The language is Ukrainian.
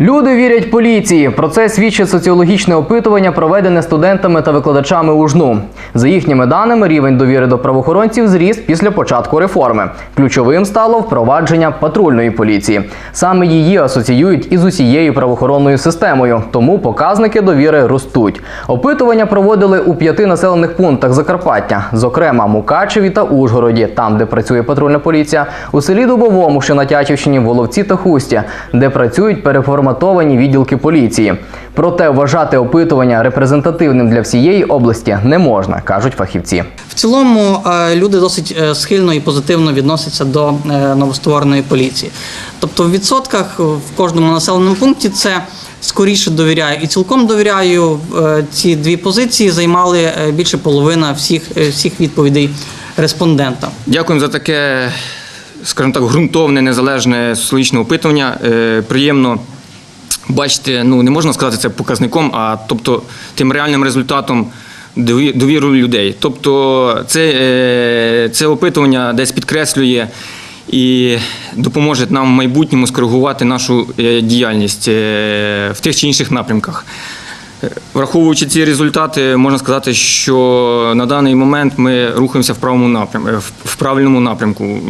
Люди вірять поліції. Про це свідчить соціологічне опитування, проведене студентами та викладачами УЖНУ. За їхніми даними, рівень довіри до правоохоронців зріс після початку реформи. Ключовим стало впровадження патрульної поліції. Саме її асоціюють із усією правоохоронною системою, тому показники довіри ростуть. Опитування проводили у п'яти населених пунктах Закарпаття, зокрема Мукачеві та Ужгороді, там, де працює патрульна поліція, у селі Дубовому, що на Тячівщині, Воловці та Хусті, де працюють переформатовані відділки поліції. Проте вважати опитування репрезентативним для всієї області не можна, кажуть фахівці. В цілому е, люди досить е, схильно і позитивно відносяться до е, новоствореної поліції. Тобто, в відсотках в кожному населеному пункті це скоріше довіряю і цілком довіряю. Ці дві позиції займали більше половина всіх, всіх відповідей респондента. Дякуємо за таке, скажімо так, ґрунтовне, незалежне соціологічне опитування. Приємно бачити, ну не можна сказати це показником, а тобто тим реальним результатом довіру людей. Тобто це, е, це опитування десь підкреслює і допоможе нам в майбутньому скоригувати нашу е, діяльність е, в тих чи інших напрямках. Враховуючи ці результати, можна сказати, що на даний момент ми рухаємося в правильному напрямку.